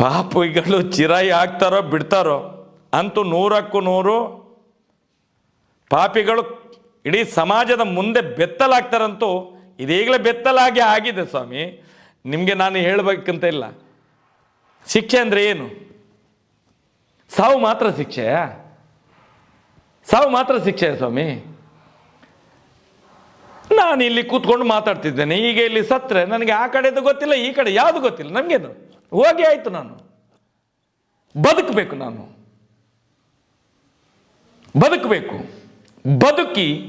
ಪಾಪಿಗಳು ಚಿರಾಯಿ ಆಗ್ತಾರೋ ಬಿಡ್ತಾರೋ ಅಂತೂ ನೂರಕ್ಕೂ ನೂರು ಪಾಪಿಗಳು ಇಡೀ ಸಮಾಜದ ಮುಂದೆ ಬೆತ್ತಲಾಗ್ತಾರಂತೂ ಇದೀಗಲೇ ಬೆತ್ತಲಾಗಿ ಆಗಿದೆ ಸ್ವಾಮಿ. ನಿಮಗೆ ನಾನು ಹೇಳಬೇಕಂತ ಇಲ್ಲ. ಶಿಕ್ಷೆ ಅಂದರೆ ಏನು? ಸಾವು ಮಾತ್ರ ಶಿಕ್ಷೆಯಾ ಸಾವು ಮಾತ್ರ ಶಿಕ್ಷೆಯ ಸ್ವಾಮಿ. ನಾನು ಇಲ್ಲಿ ಕೂತ್ಕೊಂಡು ಮಾತಾಡ್ತಿದ್ದೇನೆ. ಈಗ ಇಲ್ಲಿ ಸತ್ರೆ. ನನಗೆ ಆ ಕಡೆದು ಗೊತ್ತಿಲ್ಲ, ಈ ಕಡೆ ಯಾವುದು ಗೊತ್ತಿಲ್ಲ. ನನಗೇನು ಹೋಗಿ ಆಯಿತು ನಾನು. ಬದುಕಬೇಕು ನಾನು. ಬದುಕಬೇಕು. ಬದುಕಿ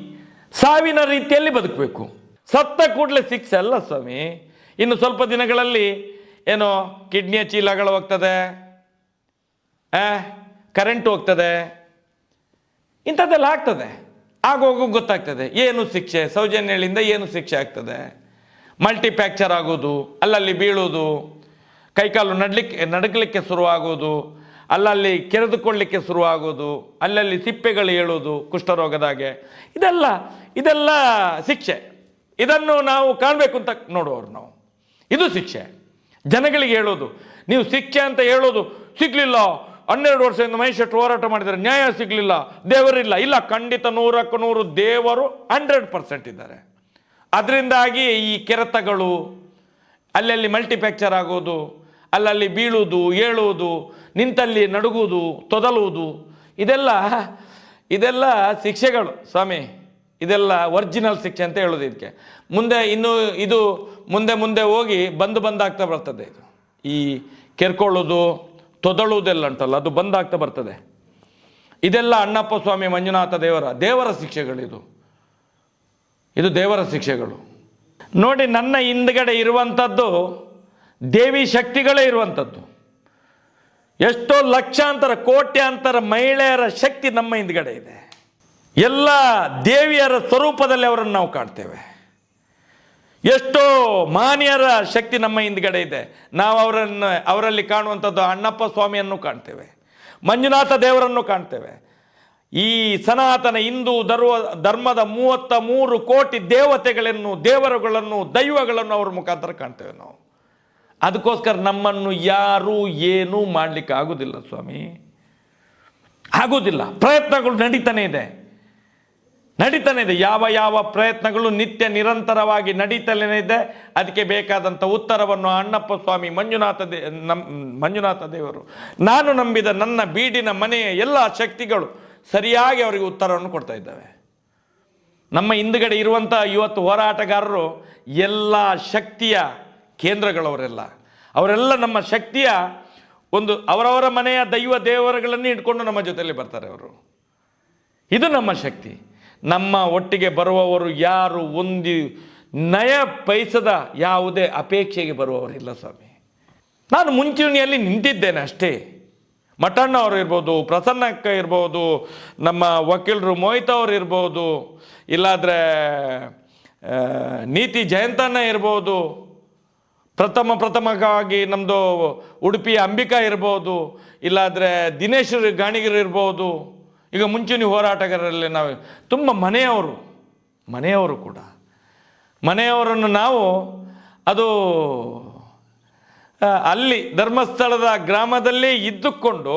ಸಾವಿನ ರೀತಿಯಲ್ಲಿ ಬದುಕಬೇಕು. ಸತ್ತ ಕೂಡಲೇ ಸಿಕ್ಸ್ ಅಲ್ಲ ಸ್ವಾಮಿ. ಇನ್ನು ಸ್ವಲ್ಪ ದಿನಗಳಲ್ಲಿ ಏನೋ ಕಿಡ್ನಿಯ ಚೀಲಗಳು ಹೋಗ್ತದೆ. ಕರೆಂಟ್ ಹೋಗ್ತದೆ. ಇಂಥದ್ದೆಲ್ಲ ಆಗ್ತದೆ. ಆಗೋಗು ಗೊತ್ತಾಗ್ತದೆ. ಏನು ಶಿಕ್ಷೆ? ಸೌಜನ್ಯಗಳಿಂದ ಏನು ಶಿಕ್ಷೆ ಆಗ್ತದೆ? ಮಲ್ಟಿಪ್ಯಾಕ್ಚರ್ ಆಗೋದು, ಅಲ್ಲಲ್ಲಿ ಬೀಳೋದು ಕೈಕಾಲು ನಡ್ಲಿಕ್ಕೆ ನಡಗಲಿಕ್ಕೆ ಶುರುವಾಗೋದು ಅಲ್ಲಲ್ಲಿ ಕೆರೆದುಕೊಳ್ಳಲಿಕ್ಕೆ ಶುರುವಾಗೋದು ಅಲ್ಲಲ್ಲಿ ಸಿಪ್ಪೆಗಳು ಏಳೋದು ಕುಷ್ಠರೋಗದಾಗೆ. ಇದೆಲ್ಲ ಇದೆಲ್ಲ ಶಿಕ್ಷೆ. ಇದನ್ನು ನಾವು ಕಾಣಬೇಕು ಅಂತ ನೋಡುವವರು ನಾವು. ಇದು ಶಿಕ್ಷೆ. ಜನಗಳಿಗೆ ಹೇಳೋದು, ನೀವು ಶಿಕ್ಷೆ ಅಂತ ಹೇಳೋದು ಸಿಗಲಿಲ್ಲ. ಹನ್ನೆರಡು ವರ್ಷದಿಂದ ಮಹೇಶ್ ಹೋರಾಟ ಮಾಡಿದರೆ ನ್ಯಾಯ ಸಿಗಲಿಲ್ಲ, ದೇವರಿಲ್ಲ. ಇಲ್ಲ, ಖಂಡಿತ ನೂರಕ್ಕೂ ನೂರು ದೇವರು ಹಂಡ್ರೆಡ್ ಪರ್ಸೆಂಟ್ ಇದ್ದಾರೆ. ಅದರಿಂದಾಗಿ ಈ ಕೆರೆತಗಳು, ಅಲ್ಲಲ್ಲಿ ಮಲ್ಟಿಪ್ಯಾಕ್ಚರ್ ಆಗೋದು ಅಲ್ಲಲ್ಲಿ ಬೀಳುವುದು, ಏಳುವುದು, ನಿಂತಲ್ಲಿ ನಡುಗುವುದು, ತೊದಲುವುದು, ಇದೆಲ್ಲ ಇದೆಲ್ಲ ಶಿಕ್ಷೆಗಳು ಸ್ವಾಮಿ. ಇದೆಲ್ಲ ಒರಿಜಿನಲ್ ಶಿಕ್ಷೆ ಅಂತ ಹೇಳೋದು ಇದಕ್ಕೆ. ಮುಂದೆ ಇನ್ನು ಇದು ಮುಂದೆ ಮುಂದೆ ಹೋಗಿ ಬಂದು ಬಂದಾಗ್ತಾ ಬರ್ತದೆ ಇದು. ಈ ಕೆರ್ಕೊಳ್ಳೋದು ತೊದಳುವುದೆಲ್ಲ ಉಂಟಲ್ಲ, ಅದು ಬಂದಾಗ್ತಾ ಬರ್ತದೆ. ಇದೆಲ್ಲ ಅಣ್ಣಪ್ಪ ಸ್ವಾಮಿ ಮಂಜುನಾಥ ದೇವರ ದೇವರ ಶಿಕ್ಷೆಗಳಿದು ಇದು ದೇವರ ಶಿಕ್ಷೆಗಳು. ನೋಡಿ ನನ್ನ ಹಿಂದ್ಗಡೆ ಇರುವಂಥದ್ದು ದೇವಿ ಶಕ್ತಿಗಳೇ ಇರುವಂಥದ್ದು. ಎಷ್ಟೋ ಲಕ್ಷಾಂತರ, ಕೋಟ್ಯಾಂತರ ಮಹಿಳೆಯರ ಶಕ್ತಿ ನಮ್ಮ ಹಿಂದ್ಗಡೆ ಇದೆ. ಎಲ್ಲ ದೇವಿಯರ ಸ್ವರೂಪದಲ್ಲಿ ಅವರನ್ನು ನಾವು ಕಾಣ್ತೇವೆ. ಎಷ್ಟೋ ಮಾನ್ಯರ ಶಕ್ತಿ ನಮ್ಮ ಹಿಂದ್ಗಡೆ ಇದೆ. ನಾವು ಅವರನ್ನು, ಅವರಲ್ಲಿ ಕಾಣುವಂಥದ್ದು ಅಣ್ಣಪ್ಪ ಸ್ವಾಮಿಯನ್ನು ಕಾಣ್ತೇವೆ. ಮಂಜುನಾಥ ದೇವರನ್ನು ಕಾಣ್ತೇವೆ. ಈ ಸನಾತನ ಹಿಂದೂ ಧರ್ವ, ಧರ್ಮದ ಮೂವತ್ತ ಮೂರು ಕೋಟಿ ದೇವತೆಗಳನ್ನು, ದೇವರುಗಳನ್ನು, ದೈವಗಳನ್ನು ಅವರ ಮುಖಾಂತರ ಕಾಣ್ತೇವೆ ನಾವು. ಅದಕ್ಕೋಸ್ಕರ ನಮ್ಮನ್ನು ಯಾರೂ ಏನೂ ಮಾಡಲಿಕ್ಕೆ ಆಗೋದಿಲ್ಲ ಸ್ವಾಮಿ. ಆಗೋದಿಲ್ಲ. ಪ್ರಯತ್ನಗಳು ನಡೀತಾನೆ ಇದೆ. ನಡೀತಾನೆ ಇದೆ. ಯಾವ ಯಾವ ಪ್ರಯತ್ನಗಳು ನಿತ್ಯ ನಿರಂತರವಾಗಿ ನಡೀತಲೇ ಇದೆ. ಅದಕ್ಕೆ ಬೇಕಾದಂಥ ಉತ್ತರವನ್ನು ಅಣ್ಣಪ್ಪ ಸ್ವಾಮಿ ಮಂಜುನಾಥ ದೇ ನಮ್ಮ ಮಂಜುನಾಥ ದೇವರು. ನಾನು ನಂಬಿದ ನನ್ನ ಬೀಡಿನ ಮನೆಯ ಎಲ್ಲ ಶಕ್ತಿಗಳು ಸರಿಯಾಗಿ ಅವರಿಗೆ ಉತ್ತರವನ್ನು ಕೊಡ್ತಾ ಇದ್ದಾವೆ. ನಮ್ಮ ಹಿಂದುಗಡೆ ಇರುವಂಥ ಇವತ್ತು ಹೋರಾಟಗಾರರು ಎಲ್ಲ ಶಕ್ತಿಯ ಕೇಂದ್ರಗಳವರೆಲ್ಲ. ಅವರೆಲ್ಲ ನಮ್ಮ ಶಕ್ತಿಯ ಒಂದು ಅವರವರ ಮನೆಯ ದೈವ ದೇವರುಗಳನ್ನೇ ಇಟ್ಕೊಂಡು ನಮ್ಮ ಜೊತೆಯಲ್ಲಿ ಬರ್ತಾರೆ ಅವರು. ಇದು ನಮ್ಮ ಶಕ್ತಿ. ನಮ್ಮ ಒಟ್ಟಿಗೆ ಬರುವವರು ಯಾರು ಒಂದು ನಯ ಪೈಸದ ಯಾವುದೇ ಅಪೇಕ್ಷೆಗೆ ಬರುವವರಿಲ್ಲ ಸ್ವಾಮಿ. ನಾನು ಮುಂಚೂಣಿಯಲ್ಲಿ ನಿಂತಿದ್ದೇನೆ ಅಷ್ಟೇ. ಮಠಣ್ಣ ಅವರು ಇರ್ಬೋದು, ಪ್ರಸನ್ನಕ್ಕ ಇರ್ಬೋದು, ನಮ್ಮ ವಕೀಲರು ಮೋಹಿತ ಅವರು ಇರ್ಬೋದು, ಇಲ್ಲಾದರೆ ನೀತಿ ಜಯಂತಣ್ಣ ಇರ್ಬೋದು ಪ್ರಥಮ ಪ್ರಥಮವಾಗಿ ನಮ್ಮದು ಉಡುಪಿ ಅಂಬಿಕಾ ಇರ್ಬೋದು, ಇಲ್ಲಾದರೆ ದಿನೇಶ್ ಗಾಣಿಗರು ಇರ್ಬೋದು, ಈಗ ಮುಂಚೂಣಿ ಹೋರಾಟಗಾರರಲ್ಲಿ ನಾವು ತುಂಬ ಮನೆಯವರು ಮನೆಯವರು ಕೂಡ. ಮನೆಯವರನ್ನು ನಾವು ಅದು ಅಲ್ಲಿ ಧರ್ಮಸ್ಥಳದ ಗ್ರಾಮದಲ್ಲಿ ಇದ್ದುಕೊಂಡು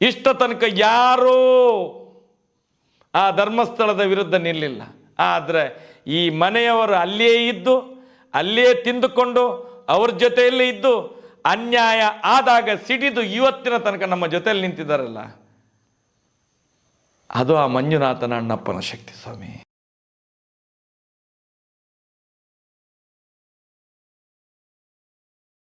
ಇಷ್ಟ ತನಕ ಯಾರೂ ಆ ಧರ್ಮಸ್ಥಳದ ವಿರುದ್ಧ ನಿಲ್ಲಿಲ್ಲ. ಆದರೆ ಈ ಮನೆಯವರು ಅಲ್ಲಿಯೇ ಇದ್ದು ಅಲ್ಲಿಯೇ ತಿಂದುಕೊಂಡು ಅವ್ರ ಜೊತೆಯಲ್ಲೇ ಇದ್ದು ಅನ್ಯಾಯ ಆದಾಗ ಸಿಡಿದು ಇವತ್ತಿನ ತನಕ ನಮ್ಮ ಜೊತೆಯಲ್ಲಿ ನಿಂತಿದ್ದಾರಲ್ಲ, ಅದು ಆ ಮಂಜುನಾಥನ ಅಣ್ಣಪ್ಪನ ಶಕ್ತಿ ಸ್ವಾಮಿ.